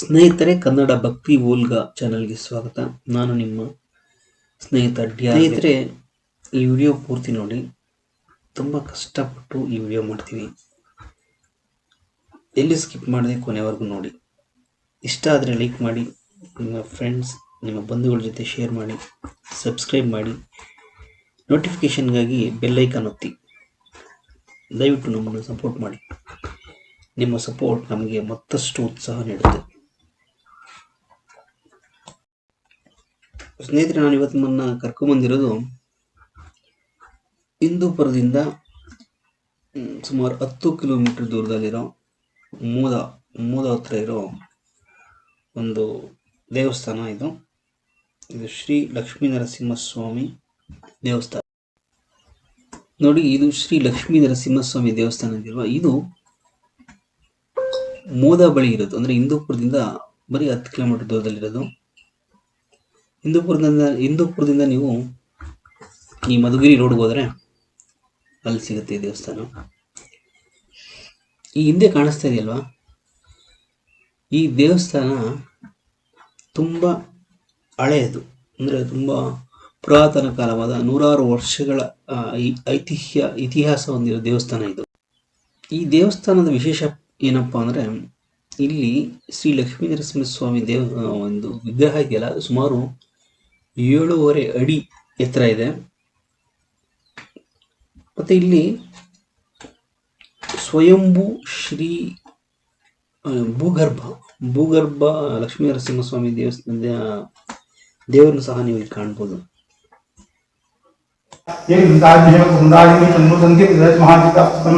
ಸ್ನೇಹಿತರೆ, ಕನ್ನಡ ಭಕ್ತಿ ಓಲ್ಗ ಚಾನಲ್ಗೆ ಸ್ವಾಗತ. ನಾನು ನಿಮ್ಮ ಸ್ನೇಹಿತ ಸ್ನೇಹಿತರೆ, ಈ ವಿಡಿಯೋ ಪೂರ್ತಿ ನೋಡಿ. ತುಂಬ ಕಷ್ಟಪಟ್ಟು ಈ ವಿಡಿಯೋ ಮಾಡ್ತೀವಿ. ಎಲ್ಲಿ ಸ್ಕಿಪ್ ಮಾಡದೆ ಕೊನೆವರೆಗೂ ನೋಡಿ. ಇಷ್ಟ ಆದರೆ ಲೈಕ್ ಮಾಡಿ, ನಿಮ್ಮ ಫ್ರೆಂಡ್ಸ್, ನಿಮ್ಮ ಬಂಧುಗಳ ಜೊತೆ ಶೇರ್ ಮಾಡಿ, ಸಬ್ಸ್ಕ್ರೈಬ್ ಮಾಡಿ, ನೋಟಿಫಿಕೇಷನ್ಗಾಗಿ ಬೆಲ್ಲೈಕನ್ ಒತ್ತಿ. ದಯವಿಟ್ಟು ನಮ್ಮನ್ನು ಸಪೋರ್ಟ್ ಮಾಡಿ. ನಿಮ್ಮ ಸಪೋರ್ಟ್ ನಮಗೆ ಮತ್ತಷ್ಟು ಉತ್ಸಾಹ ನೀಡುತ್ತೆ. ಸ್ನೇಹಿತರೆ, ನಾನು ಇವತ್ತು ನಿಮ್ಮನ್ನ ಕರ್ಕೊಂಬಂದಿರೋದು ಹಿಂದೂಪುರದಿಂದ ಸುಮಾರು ಹತ್ತು ಕಿಲೋಮೀಟರ್ ದೂರದಲ್ಲಿರೋ ಮೂದ ಮೂದ ಹತ್ರ ಇರೋ ಒಂದು ದೇವಸ್ಥಾನ ಇದು. ಇದು ಶ್ರೀ ಲಕ್ಷ್ಮೀ ನರಸಿಂಹಸ್ವಾಮಿ ದೇವಸ್ಥಾನ. ನೋಡಿ, ಇದು ಶ್ರೀ ಲಕ್ಷ್ಮೀ ನರಸಿಂಹಸ್ವಾಮಿ ದೇವಸ್ಥಾನ ಅಂತಿಲ್ವಾ ಇದು ಮೋದ ಬಳಿ ಇರೋದು. ಅಂದ್ರೆ ಹಿಂದೂಪುರದಿಂದ ಬರೀ ಹತ್ತು ಕಿಲೋಮೀಟರ್ ದೂರದಲ್ಲಿರೋದು. ಹಿಂದೂಪುರದಿಂದ ಹಿಂದೂಪುರದಿಂದ ನೀವು ಈ ಮಧುಗಿರಿ ರೋಡ್ಗೆ ಹೋದರೆ ಅಲ್ಲಿ ಸಿಗುತ್ತೆ ಈ ದೇವಸ್ಥಾನ. ಈ ಹಿಂದೆ ಕಾಣಿಸ್ತಾ ಇದೆಯಲ್ವಾ? ಈ ದೇವಸ್ಥಾನ ತುಂಬ ಹಳೆಯದು. ಅಂದರೆ ತುಂಬ ಪುರಾತನ ಕಾಲವಾದ ನೂರಾರು ವರ್ಷಗಳ ಐತಿಹ್ಯ, ಇತಿಹಾಸ ಹೊಂದಿರೋ ದೇವಸ್ಥಾನ ಇದು. ಈ ದೇವಸ್ಥಾನದ ವಿಶೇಷ ಏನಪ್ಪಾ ಅಂದರೆ ಇಲ್ಲಿ ಶ್ರೀ ಲಕ್ಷ್ಮೀ ನರಸಿಂಹಸ್ವಾಮಿ ದೇವ ಒಂದು ವಿಗ್ರಹ ಇದೆಯಲ್ಲ ಸುಮಾರು ಏಳೂವರೆ ಅಡಿ ಎತ್ತರ ಇದೆ ಮತ್ತೆ ಇಲ್ಲಿ ಸ್ವಯಂಭೂ ಶ್ರೀ ಆ, ಭೂಗರ್ಭ ಭೂಗರ್ಭ ಲಕ್ಷ್ಮೀ ನರಸಿಂಹಸ್ವಾಮಿ ದೇವಸ್ಥಾನದ ದೇವರನ್ನು ಸಹ ನೀವು ಇಲ್ಲಿ ಕಾಣ್ಬೋದು एक वृंदावन वृंदावन में जन्मोदंति विदत महागीता पुस्तकम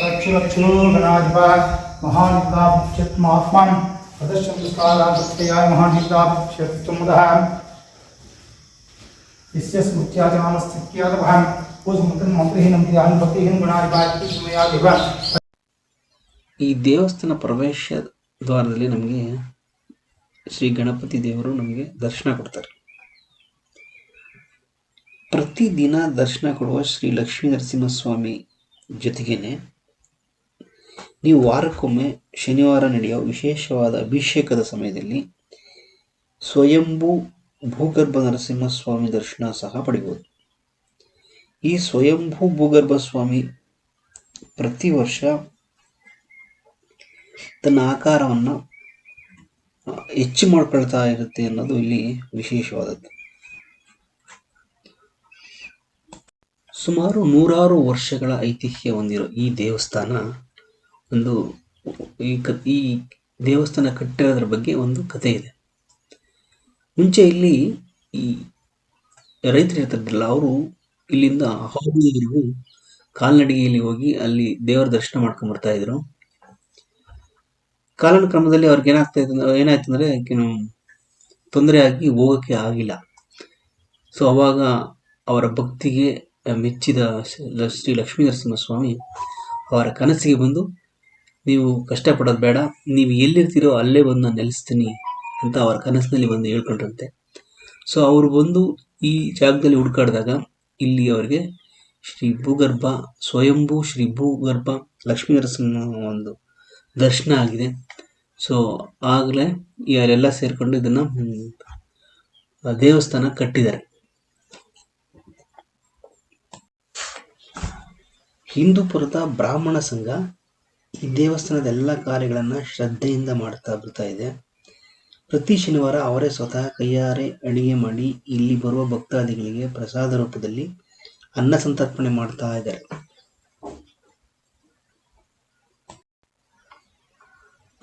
रक्षु रक्षु गणाधिपा महानिकाभिक्षत्मात्मानं प्रदर्शं दुष्काराय महानिकाभिक्षत्तमुदः यस्य स्मृत्याजनामस्थित्यादभः पूजमुखं मन्त्रिहीनं ध्यानं भक्तिहीनं गुणाधिपायमयादिव ಈ ದೇವಸ್ಥಾನ ಪ್ರವೇಶ ದ್ವಾರದಲ್ಲಿ ನಮಗೆ ಶ್ರೀ ಗಣಪತಿ ದೇವರು ನಮಗೆ ದರ್ಶನ ಕೊಡ್ತಾರೆ ಪ್ರತಿದಿನ ದರ್ಶನ ಕೊಡುವ ಶ್ರೀ ಲಕ್ಷ್ಮೀ ನರಸಿಂಹಸ್ವಾಮಿ ಜೊತೆಗೇನೆ ನೀವು ವಾರಕ್ಕೊಮ್ಮೆ ಶನಿವಾರ ನಡೆಯುವ ವಿಶೇಷವಾದ ಅಭಿಷೇಕದ ಸಮಯದಲ್ಲಿ ಸ್ವಯಂಭೂ ಭೂಗರ್ಭ ನರಸಿಂಹಸ್ವಾಮಿ ದರ್ಶನ ಸಹ ಪಡೆಯಬಹುದು ಈ ಸ್ವಯಂಭೂ ಭೂಗರ್ಭ ಸ್ವಾಮಿ ಪ್ರತಿ ವರ್ಷ ತನ್ನ ಆಕಾರವನ್ನು ಹೆಚ್ಚು ಮಾಡ್ಕೊಳ್ತಾ ಇರುತ್ತೆ ಅನ್ನೋದು ಇಲ್ಲಿ ವಿಶೇಷವಾದದ್ದು. ಸುಮಾರು ನೂರಾರು ವರ್ಷಗಳ ಐತಿಹ್ಯ ಹೊಂದಿರೋ ಈ ದೇವಸ್ಥಾನ ಒಂದು ಈ ಕ, ಈ ದೇವಸ್ಥಾನ ಕಟ್ಟಿರೋದ್ರ ಬಗ್ಗೆ ಒಂದು ಕಥೆ ಇದೆ. ಮುಂಚೆ ಇಲ್ಲಿ ಈ ರೈತರು ಇರ್ತಾರಲ್ಲ, ಅವರು ಇಲ್ಲಿಂದ ಹೌದಿವರೆಗೂ ಕಾಲ್ನಡಿಗೆಯಲ್ಲಿ ಹೋಗಿ ಅಲ್ಲಿ ದೇವರ ದರ್ಶನ ಮಾಡ್ಕೊಂಡ್ ಬರ್ತಾ ಇದ್ರು. ಕಾಲನ ಕ್ರಮದಲ್ಲಿ ಅವ್ರಿಗೆ ಏನಾಗ್ತಾ ಇತ್ತು ಏನಾಯ್ತು ಅಂದ್ರೆ ತೊಂದರೆ ಆಗಿ ಹೋಗಕ್ಕೆ ಆಗಿಲ್ಲ. ಸೊ ಅವಾಗ ಅವರ ಭಕ್ತಿಗೆ ಮೆಚ್ಚಿದ ಶ್ರೀ ಲಕ್ಷ್ಮೀ ನರಸಿಂಹಸ್ವಾಮಿ ಅವರ ಕನಸಿಗೆ ಬಂದು ನೀವು ಕಷ್ಟಪಡೋದು ಬೇಡ. ನೀವು ಎಲ್ಲಿರ್ತೀರೋ ಅಲ್ಲೇ ಬಂದು ನಾನು ನೆಲೆಸ್ತೀನಿ ಅಂತ ಅವ್ರ ಕನಸಿನಲ್ಲಿ ಬಂದು ಹೇಳ್ಕೊಂಡ್ರಂತೆ. ಸೊ ಅವರು ಬಂದು ಈ ಜಾಗದಲ್ಲಿ ಹುಡುಕಾಡಿದಾಗ ಇಲ್ಲಿ ಅವರಿಗೆ ಶ್ರೀ ಭೂಗರ್ಭ, ಸ್ವಯಂಭೂ ಶ್ರೀ ಭೂಗರ್ಭ ಲಕ್ಷ್ಮೀ ನರಸಿಂಹ ಒಂದು ದರ್ಶನ ಆಗಿದೆ. ಸೊ ಆಗಲೇ ಇವರೆಲ್ಲ ಸೇರಿಕೊಂಡು ಇದನ್ನು ದೇವಸ್ಥಾನ ಕಟ್ಟಿದ್ದಾರೆ. ಹಿಂದೂಪುರದ ಬ್ರಾಹ್ಮಣ ಸಂಘ ಈ ದೇವಸ್ಥಾನದ ಎಲ್ಲ ಕಾರ್ಯಗಳನ್ನು ಶ್ರದ್ಧೆಯಿಂದ ಮಾಡ್ತಾ ಬರ್ತಾ ಇದೆ. ಪ್ರತಿ ಶನಿವಾರ ಅವರೇ ಸ್ವತಃ ಕೈಯಾರೆ ಅಡುಗೆ ಮಾಡಿ ಇಲ್ಲಿ ಬರುವ ಭಕ್ತಾದಿಗಳಿಗೆ ಪ್ರಸಾದ ರೂಪದಲ್ಲಿ ಅನ್ನ ಸಂತರ್ಪಣೆ ಮಾಡ್ತಾ ಇದ್ದಾರೆ.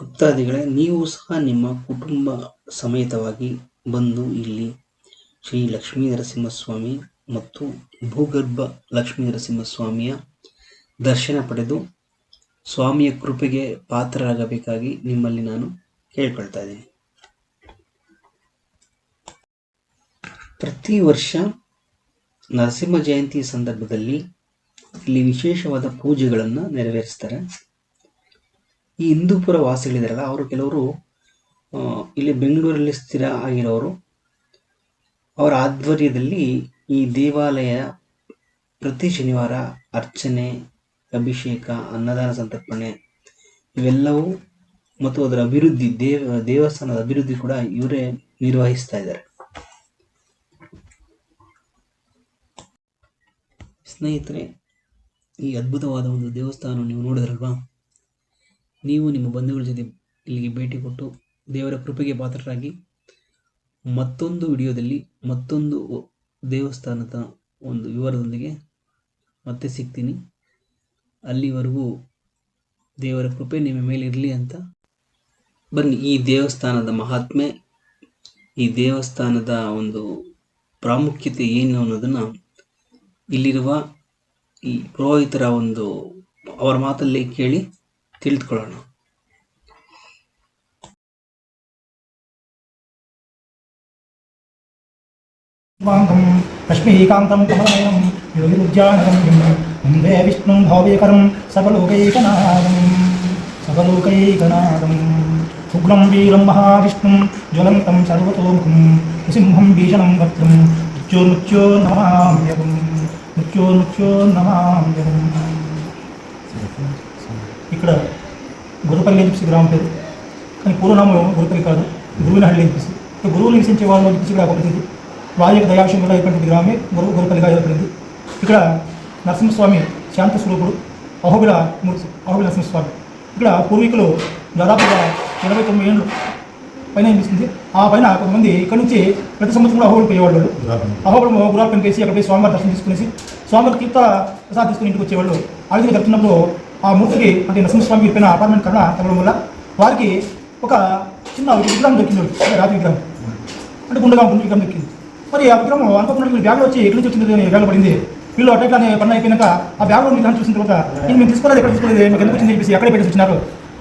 ಭಕ್ತಾದಿಗಳೇ, ನೀವು ಸಹ ನಿಮ್ಮ ಕುಟುಂಬ ಸಮೇತವಾಗಿ ಬಂದು ಇಲ್ಲಿ ಶ್ರೀ ಲಕ್ಷ್ಮೀ ನರಸಿಂಹಸ್ವಾಮಿ ಮತ್ತು ಭೂಗರ್ಭ ಲಕ್ಷ್ಮೀ ನರಸಿಂಹಸ್ವಾಮಿಯ ದರ್ಶನ ಪಡೆದು ಸ್ವಾಮಿಯ ಕೃಪೆಗೆ ಪಾತ್ರರಾಗಬೇಕಾಗಿ ನಿಮ್ಮಲ್ಲಿ ನಾನು ಕೇಳ್ಕೊಳ್ತಾ ಇದ್ದೀನಿ. ಪ್ರತಿ ವರ್ಷ ನರಸಿಂಹ ಜಯಂತಿ ಸಂದರ್ಭದಲ್ಲಿ ಇಲ್ಲಿ ವಿಶೇಷವಾದ ಪೂಜೆಗಳನ್ನು ನೆರವೇರಿಸ್ತಾರೆ. ಈ ಹಿಂದೂಪುರ ವಾಸಿಗಳಿದಾರಲ್ಲ, ಅವರು ಕೆಲವರು ಇಲ್ಲಿ ಬೆಂಗಳೂರಲ್ಲಿ ಸ್ಥಿರ ಆಗಿರೋರು. ಅವರ ಆಧ್ವರ್ಯದಲ್ಲಿ ಈ ದೇವಾಲಯ ಪ್ರತಿ ಶನಿವಾರ ಅರ್ಚನೆ ಅಭಿಷೇಕ, ಅನ್ನದಾನ, ಸಂತರ್ಪಣೆ ಇವೆಲ್ಲವೂ ಮತ್ತು ಅದರ ಅಭಿವೃದ್ಧಿ ದೇವ, ದೇವಸ್ಥಾನದ ಅಭಿವೃದ್ಧಿ ಕೂಡ ಇವರೇ ನಿರ್ವಹಿಸ್ತಾ ಇದ್ದಾರೆ. ಸ್ನೇಹಿತರೆ, ಈ ಅದ್ಭುತವಾದ ಒಂದು ದೇವಸ್ಥಾನ ನೀವು ನೋಡಿದ್ರಲ್ವಾ? ನೀವು ನಿಮ್ಮ ಬಂಧುಗಳ ಜೊತೆ ಇಲ್ಲಿಗೆ ಭೇಟಿ ಕೊಟ್ಟು ದೇವರ ಕೃಪೆಗೆ ಪಾತ್ರರಾಗಿ ಮತ್ತೊಂದು ವಿಡಿಯೋದಲ್ಲಿ ಮತ್ತೊಂದು ದೇವಸ್ಥಾನದ ಒಂದು ವಿವರದೊಂದಿಗೆ ಮತ್ತೆ ಸಿಗ್ತೀನಿ. ಅಲ್ಲಿವರೆಗೂ ದೇವರ ಕೃಪೆ ನಿಮ್ಮ ಮೇಲೆ ಇರಲಿ ಅಂತ. ಬನ್ನಿ, ಈ ದೇವಸ್ಥಾನದ ಮಹಾತ್ಮೆ, ಈ ದೇವಸ್ಥಾನದ ಒಂದು ಪ್ರಾಮುಖ್ಯತೆ ಏನು ಅನ್ನೋದನ್ನು ಇಲ್ಲಿರುವ ಈ ಪುರೋಹಿತರ ಒಂದು ಅವರ ಮಾತಲ್ಲಿ ಕೇಳಿ ತಿಳಿದುಕೊಳ್ಳೋಣ. योगिरुज्याहरं वन्दे विष्णुं भावेकरं सवलोकैकनादं सवलोकैकनादं उग्रं वीरं महाविष्णुं ज्वलन्तं सर्वतोमुखं सिंहं भीषणं वक्त्रं मृत्योर्मृत्योर्नमाम्यहं మృత్యోర్మృత్యోర్నమామ్యహం ఇక్కడ గురుపల్లి చెప్పేసి గ్రామం పేరు. కానీ పూర్వనామం గురుపల్లి కాదు గురువునహళ్ళి చెప్పేసి గురువులు నివసించే వాళ్ళు చెప్పేసి ఇక్కడ ఒకటి ప్రసిద్ధి వారి యొక్క దయాశం కూడా గ్రామే గురువు గురుపల్లిగా ఏర్పడింది. ఇక్కడ నరసింహస్వామి శాంత స్వరూపుడు అహోబిల మూర్తి అహోబిల నరసింహస్వామి. ఇక్కడ పూర్వీకులు దాదాపుగా ఇరవై తొమ్మిది ఏళ్ళు పైన అనిపిస్తుంది ఆ పైన కొంతమంది ఇక్కడ నుంచి ప్రతి సంవత్సరం అహోబిలు పోయేవాళ్ళు. అహోబిలం గురాలు పెంకేసి అక్కడ పోయి స్వామివారి దర్శనం తీసుకునేసి స్వామివారి తీర్థ ప్రసాద్ తీసుకుని ఇంటికి వచ్చేవాళ్ళు. ఆ విధంగా జరుగుతున్నప్పుడు ఆ మూర్తికి అంటే నరసింహస్వామి పైన అపార్ట్మెంట్ కన్నా తగ్గడం వల్ల వారికి ఒక చిన్న విగ్రహం దొరికింది. రాతి విగ్రహం. అంటే గుండెగా గుండె విగ్రహం దొరికింది. మరి ఆ విగ్రహం అనుకోకుండా బ్యాగ్లో వచ్చి ఎక్కడి నుంచి వచ్చింది బ్యాగ్లో పడింది. వీళ్ళు అట్లా పని అయిపోయినాక ఆ బ్యాగ్లో విగ్రహం చూసిన తర్వాత నేను మేము తీసుకోలేదు ఎక్కడ తీసుకోలేదు మీకు ఎందుకు వచ్చింది? చెప్పేసి ఎక్కడ పెట్టేసి వచ్చినారు.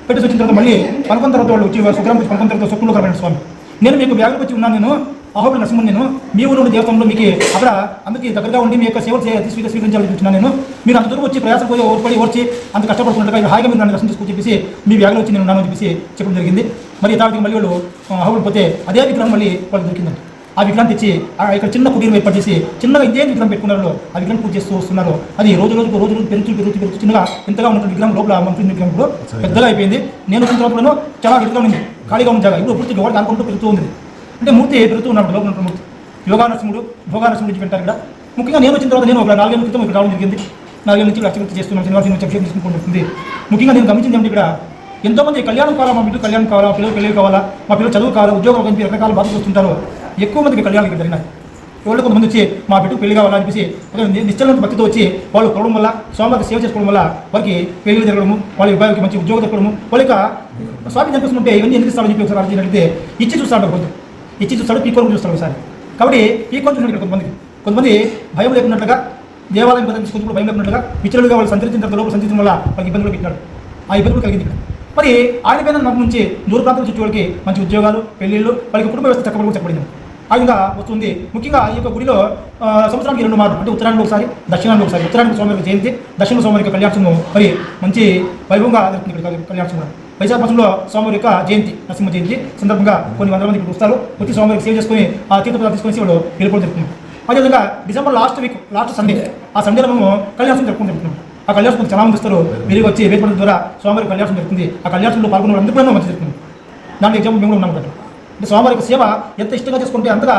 పెట్టేసి వచ్చిన తర్వాత మళ్ళీ పనుకున్న తర్వాత వాళ్ళు వచ్చి సుగ్రహం వచ్చి పనుకున్న తర్వాత స్వప్నంలో కనబడిన స్వామి. నేను మీకు బ్యాగ్లోకి వచ్చి ఉన్నాను నేను అహోబిల నరసింహన్ నేను మీ ఊరు ఉండే దేవస్థానంలో మీకు అక్కడ అందుకే దగ్గరగా ఉండి మీ యొక్క సేవలు చే- స్వీక స్వీకరించాలని చూస్తున్నాను నేను మీరు అంత దూరం వచ్చి ప్రయాసం పోయి ఓర్పడి ఓర్చి అంత కష్టపడుతుండగా హాయిగా మీరు నన్ను దర్శనం చేసుకుని చెప్పేసి మీ బ్యాగ్లో వచ్చి నేను ఉన్నాను అని చెప్పేసి చెప్పడం జరిగింది. మరి యథార్థంగా మళ్ళీ వాళ్ళు అహోబిల్ పోతే అదే విగ్రహం మళ్ళీ వాళ్ళు దొరికిందండి ఆ విగ్రహం తెచ్చి ఆ ఇక్కడ చిన్న కుటీరం ఏర్పాటు చేసి చిన్నగా ఇదే విగ్రహం పెట్టుకున్నారు ఆ విగ్రహం పూజ చేస్తూ వస్తున్నారు. అది రోజు రోజుకు రోజు రోజు పెరుగుతూ పెరుగుతూ పెరుగుతూ చిన్నగా ఇంతగా ఉన్నటువంటి విగ్రహం లోపల మంత్రి విగ్రహం ఇప్పుడు పెద్దగా అయిపోయింది. నేను వచ్చిన తర్వాత చాలా విడుదల ఉంది. ఖాళీగా ఉంది జాగా. ఇప్పుడు పూర్తి ఎవరు దానుకుంటూ పెరుగుతూ ఉంది. అంటే మూర్తి పెరుగుతూ ఉన్నాడు లోపల ఉన్న మూర్తి. యోగా నరసింహుడు భోగా నరసింహుడు నుంచి పెట్టారు ఇక్కడ. ముఖ్యంగా నేను వచ్చిన తర్వాత నేను ఒక నాలుగేళ్ళ క్రితం ఇక్కడ రావడం జరిగింది. నాలుగేళ్ళ నుంచి అక్షరవృత్తి చేస్తున్నాను. శ్రీనివాసం నుంచి అభిషేకం తీసుకుంటుంది ముఖ్యంగా నేను గమనించింది ఏమిటి ఇక్కడ? ఎంతోమంది కళ్యాణం కావాలా మా బిడ్డ కళ్యాణం కావాలా పిల్లలు పెళ్ళి కావాలా మా పిల్లలు చదువు కావాలా ఉద్యోగం కలిపి రకరకాల బాధలు వస్తుంటారు ఎక్కువ మందికి కళ్యాణం ఇక్కడ జరిగినాయి ఎవరు కొంతమంది వచ్చి మా బిడ్డకు పెళ్ళి కావాలని నిశ్చలమైన భక్తితో వచ్చి వాళ్ళు కొడడం వల్ల స్వామివారికి సేవ చేసుకోవడం వల్ల వారికి పెళ్ళి జరగడము వాళ్ళ విభాగానికి మంచి ఉద్యోగం దొరకడము వాళ్ళ యొక్క స్వామి కనిపిస్తుంటే ఇవన్నీ ఎందుకు ఇస్తామని చెప్పి ఒకసారి అడిగి అడిగితే ఇచ్చి చూస్తాడు కొంచెం ఇచ్చి చూస్తాడు పీకోని చూస్తాడు ఒకసారి. కాబట్టి పీకోని చూసినట్టు ఇక్కడ కొంతమంది. భయం లేకున్నట్లుగా దేవాలయం పదవి భయం లేకున్నట్లుగా విచరులుగా వాళ్ళు సంచరించిన తర్వాత లోపల సంచరించడం వల్ల వాళ్ళకి ఇబ్బందులు పెట్టినాడు. ఆ ఇబ్బందులు కలిగింది ఇక్కడ. మరి ఆయన పైన నుంచి దూర ప్రాంతం చుట్టూ వాళ్ళకి మంచి ఉద్యోగాలు పెళ్ళిళ్ళు వాళ్ళకి కుటుంబ వ్యవస్థ చక్కబడి చెప్పబడింది ఆ విధంగా వస్తుంది. ముఖ్యంగా ఈ యొక్క గుడిలో సంవత్సరానికి రెండు మార్లు అంటే ఉత్తరానికి ఒకసారి దక్షిణానికి ఒకసారి ఉత్తరానికి స్వామివారికి జయంతి దక్షిణ స్వామివారికి కళ్యాణము మరి మంచి వైభవంగా జరుగుతుంది ఇక్కడ కళ్యాణోత్సవం వైశాఖ మాసంలో సోమవారి యొక్క జయంతి నరసింహ జయంతి సందర్భంగా కొన్ని వందల మంది ఇక్కడ వస్తారు. వచ్చి సోమవారికి సేవ చేసుకుని ఆ తీర్థ తీసుకొని వాళ్ళు వెళ్ళిపోవడం జరుగుతుంది. అదేవిధంగా December last week last Sunday ఆ సండేలో మేము కళ్యాణం జరుపుకుంటూ జరుగుతున్నాం ఆ కళ్యాణం చాలా మంది వస్తారు. మీరు వచ్చి వేపడం ద్వారా స్వామివారి కళ్యాణం జరుగుతుంది. ఆ కళ్యాణంలో పాల్గొన్న వాళ్ళు మంచి జరుగుతుంది. దాని ఎగ్జాంపుల్ మేము కూడా ఉన్నాం కదా అంటే స్వామివారి యొక్క సేవ ఎంత ఇష్టంగా చేసుకుంటే అంతగా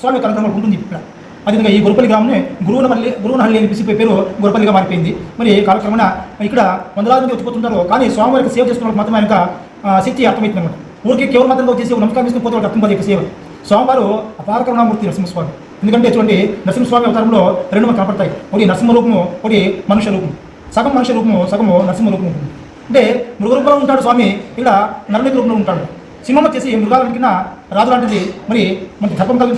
స్వామి యొక్క అనుగ్రహం ఉంటుంది ఇక్కడ. అదేవిధంగా ఈ గురుపల్లి గ్రామంలో గురువునహల్లి గురువునహల్లి అని పిలిచి పేరు గురుపల్లిగా మారిపోయింది. మరి కాలక్రమేణా ఇక్కడ వందలాది మంది వచ్చిపోతుంటారు కానీ స్వామివారికి సేవ చేసుకున్న వాళ్ళకి మాత్రమే ఆయన శక్తి అర్థమవుతుంది అనమాట ఊరికి కేవలం మాత్రంగా వచ్చేసి ఒక నమస్కారం తీసుకుని పోతే అర్థం కాదు సేవ. స్వామివారు అపార కరుణామూర్తి నరసింహస్వామి. ఎందుకంటే చూడండి నరసింహస్వామి అవతారంలో రెండు మనకు కనపడతాయి. ఒకటి నరసింహ రూపము ఒకటి మనుష్య రూపం. సగం మనుష్య రూపము సగము నరసింహ రూపం ఉంటుంది. అంటే మృగరూపంలో ఉంటాడు స్వామి. ఇక్కడ నరమిక రూపంలో ఉంటాడు. సింహం వచ్చేసి మృగాలకిన రాజు లాంటిది. మరి మనకి ధర్మం కలిగి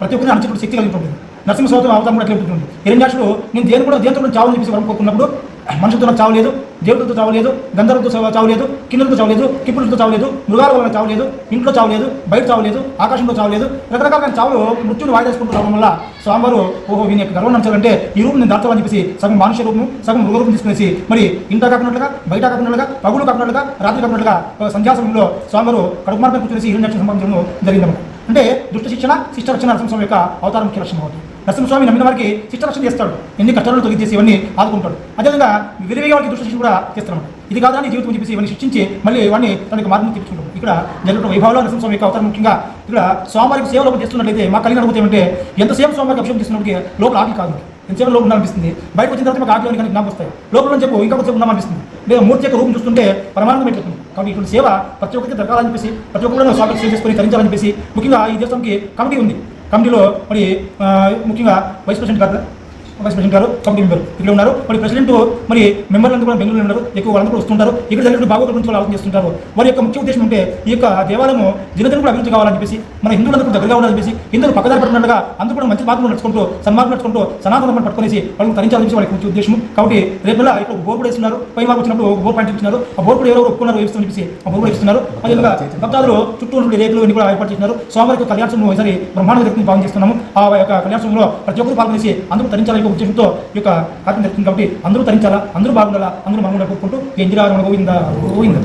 ప్రతి ఒక్కరిని అణచిపెట్టే శక్తి కలిగి నరసింహ సోదరం అవతారం కూడా అట్లే ఉంటుంది. హిరణ్యాక్షుడు నేను దేని కూడా దేంతో కూడా చావని చెప్పేసి వరం కోరుకున్నప్పుడు మనుషులతో నాకు చావు లేదు దేవుడితో చావు లేదు గంధర్వులతో చావు- చావు లేదు కిన్నెలతో చావు లేదు కిప్పులతో చావు లేదు మృగాల వల్ల చావు లేదు ఇంట్లో చావు లేదు బయట చావు లేదు ఆకాశంలో చావు లేదు రకరకాల చావులు మృత్యుని వాయిదేసుకుంటూ రావడం వల్ల స్వామివారు ఓహో వీని యొక్క గర్వం నచ్చాలంటే ఈ రూపం నేను దాచాలని చెప్పేసి సగం మనుష్య రూపం సగం మృగ రూపం తీసుకునేసి మరి ఇంట కాకున్నట్లుగా బయట కాకున్నట్లుగా పగులు కాకున్నట్లుగా రాత్రి కాకున్నట్లుగా ఒక సంధ్యా సమయంలో స్వామివారు కడుపు మార్పై కూర్చునేసి హిరణ్యాక్ష సంబంధించడం జరిగిందన్నమాట. అంటే దుష్ట శిక్షణ శిష్ట రక్షణ నరసింహస్వామి యొక్క అవతారం ముఖ్య లక్షణం అవుతుంది. నరసింహస్వామి నమ్మిన వారికి శిష్టరక్షణ చేస్తాడు. ఎన్ని కష్టాలను తొలగించేసి ఇవన్నీ ఆదుకుంటాడు. అదేవిధంగా విరివిగా వారికి దుష్ట కూడా చేస్తున్నాడు ఇది కాదా నీ జీవితం చెప్పేసి ఇవన్నీ శిక్షించి మళ్ళీ వాడిని తనకి మార్గం తెచ్చుకుంటాడు ఇక్కడ జరుగుతున్న వైభవంలో నరసింహస్వామి యొక్క అవతారం ముఖ్యంగా ఇక్కడ స్వామివారికి సేవలో చేస్తున్నట్లయితే మా కలిగిన అడుగుతా ఏమంటే ఎంతసేపు స్వామివారికి అభిషేకం చేస్తున్నప్పటికీ లోపల ఆకలి కాదు. ఎంతసేపు లోపల అనిపిస్తుంది బయటకు వచ్చిన తర్వాత మాకు ఆకలి కానీ నాకు వస్తాయి. లోపల నుంచి చెప్పు ఇంకా కొంచెం ఉన్నామనిపిస్తుంది లేదా మూర్తి యొక్క రూపం చూస్తుంటే పరమానందం అయిపోతుంది కాబట్టి ఇటువంటి సేవ ప్రతి ఒక్కరికి దొరకాలని చెప్పేసి ప్రతి ఒక్కరు స్వామి సేవ చేసుకొని తరించాలని చెప్పేసి ముఖ్యంగా ఈ దేశంకి కమిటీ ఉంది. కమిటీలో మరి ఆ, ముఖ్యంగా వైస్ ప్రెసిడెంట్ గారు వైస్ ప్రెసిడెంట్ గారు కమిటీ మెంబర్ ఇక్కడ ఉన్నారు. మరి ప్రెసిడెంట్ మరి మెంబర్లందరూ కూడా బెంగళూరు ఉన్నారు. ఎక్కువ వాళ్ళందరూ వస్తుంటారు. ఇక్కడ జరిగిన బాగోగుల గురించి వాళ్ళు ఆలోచన చేస్తుంటారు. వారి యొక్క ముఖ్య ఉద్దేశం అంటే ఈ యొక్క దేవాలయం దినదిన కూడా అభివృద్ధి కావాలని చెప్పేసి మన హిందువులందరూ దగ్గరగా ఉండాలని చెప్పేసి హిందువులు పక్కదారి పడుతుండగా అందరూ కూడా మంచి మార్గంలో నడుచుకుంటూ సన్మార్గం నడుచుకుంటూ సనాతన ధర్మాన్ని పట్టుకునేసి వాళ్ళు తరించాలని చెప్పి వాళ్ళకి ముఖ్య ఉద్దేశం కాబట్టి రేపు నెల ఇక్కడ బోర్డు కూడా వేస్తున్నారు. పై మార్కు వచ్చినప్పుడు బోర్డు పాయింట్ ఇస్తున్నారు ఆ బోర్డు కూడా ఎవరో ఒప్పుకున్నారు వేస్తామని చెప్పేసి ఆ బోర్డు కూడా ఇస్తున్నారు అదేవిధంగా భక్తాదులు చుట్టూ ఉన్న రేకులు ఇన్ని కూడా ఏర్పాటు చేస్తున్నారు స్వామివారికి కళ్యాణ సమూహం ఈసారి బ్రహ్మాండ జరుగుతుంది భావం చేస్తున్నాము. ఆ యొక్క కళ్యాణ ప్రతి ఒక్కరు పాల్గొనేసి అందరూ తరించాలని ఒక ఉద్దేశంతో ఈ యొక్క ఆత్మ జరుగుతుంది కాబట్టి అందరూ తరించాలా? అందరూ బాగుండాలా? అందరూ బాగుండాలని కోరుకుంటూ ఇందిరా గోవింద. గోవింద.